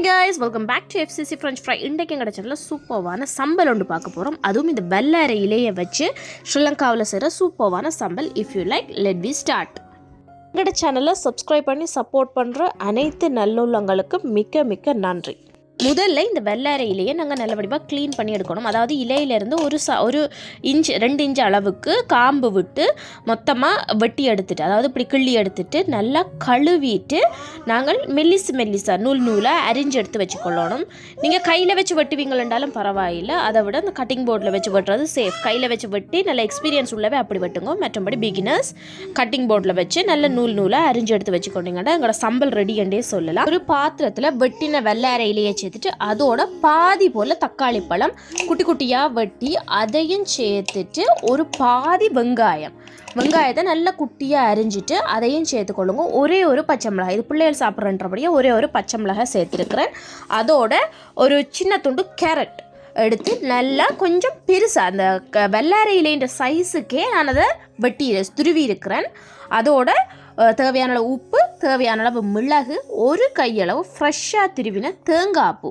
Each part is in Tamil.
Hi guys welcome back to FCC French fry இன்றைக்கு எங்கள் சேனலில் சூப்பர்வான சம்பல் ஒன்று பார்க்க போகிறோம் அதுவும் இந்த வெள்ளரை இலையை வச்சு ஸ்ரீலங்காவில் செய்கிற சூப்பர்வான sambal if you like let we start எங்களோட சேனலை சப்ஸ்கிரைப் பண்ணி சப்போர்ட் பண்ணுற அனைத்து நல்லுள்ளங்களுக்கு மிக்க மிக்க நன்றி. முதல்ல இந்த வெள்ளரை இலையை நாங்கள் நல்லபடியாக க்ளீன் பண்ணி எடுக்கணும். அதாவது இலையிலேருந்து ஒரு ச ஒரு இன்ச் ரெண்டு இன்ச் அளவுக்கு காம்பு விட்டு மொத்தமாக வெட்டி எடுத்துட்டு அதாவது இப்படி கிள்ளி எடுத்துட்டு நல்லா கழுவிட்டு நாங்கள் மெல்லிசு மெல்லிசா நூல் நூலாக அரிஞ்சு எடுத்து வச்சுக்கொள்ளணும். நீங்கள் கையில் வச்சு வெட்டுவீங்களாண்டாலும் பரவாயில்லை. அதை விட அந்த கட்டிங் போர்டில் வச்சு வெட்டுறது சேஃப் கையில் வச்சு வெட்டி நல்ல எக்ஸ்பீரியன்ஸ் உள்ளவே அப்படி வெட்டுங்க. மற்றபடி பிகினர்ஸ் கட்டிங் போர்டில் வச்சு நல்ல நூல் நூலாக அரிஞ்சு எடுத்து வச்சுக்கொண்டீங்கன்னா எங்களோட சம்பல் ரெடி என்றே சொல்லலாம். ஒரு பாத்திரத்தில் வெட்டின வெள்ளை இலையை சேர்த்துட்டு அதோட பாதி போல் தக்காளி பழம் குட்டி குட்டியாக வெட்டி அதையும் சேர்த்துட்டு ஒரு பாதி வெங்காயம். வெங்காயத்தை நல்லா குட்டியாக அரிஞ்சிட்டு அதையும் சேர்த்துக்கொள்ளுங்க ஒரே ஒரு பச்சை மிளகாய். இது பிள்ளைகள் சாப்பிட்றன்றபடியே ஒரே ஒரு பச்சை மிளகாய் சேர்த்துருக்குறேன். அதோட ஒரு சின்ன துண்டு கேரட் எடுத்து நல்லா கொஞ்சம் பெருசாக அந்த க வெள்ளாரை இலைன்ற சைஸுக்கே நான் அதை வெட்டி துருவி இருக்கிறேன். அதோட தேவையான உப்பு தேவையான அளவு மிளகு ஒரு கையளவு ஃப்ரெஷ்ஷாக திருவின தேங்காய் பூ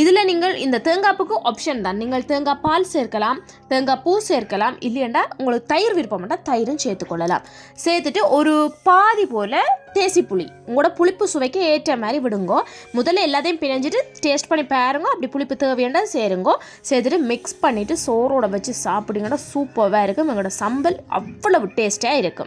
இதில் நீங்கள் இந்த தேங்காய் பூக்கு ஆப்ஷன் தான். நீங்கள் தேங்காய் பால் சேர்க்கலாம் தேங்காய் பூ சேர்க்கலாம் இல்லையண்டா உங்களுக்கு தயிர் விருப்பம்னா தயிரும் சேர்த்துக்கொள்ளலாம் சேர்த்துட்டு ஒரு பாதி போல் தேசி புளி உங்களோட புளிப்பு சுவைக்கு ஏற்ற மாதிரி விடுங்கோ. முதல்ல எல்லாத்தையும் பிணைஞ்சிட்டு டேஸ்ட் பண்ணி பாருங்க. அப்படி புளிப்பு தேவையாண்டா சேருங்கோ. சேர்த்துட்டு மிக்ஸ் பண்ணிவிட்டு சோறோட வச்சு சாப்பிடுங்கன்னா சூப்பராக இருக்கும். எங்களோட சம்பல் அவ்வளவு டேஸ்ட்டாக இருக்கும்.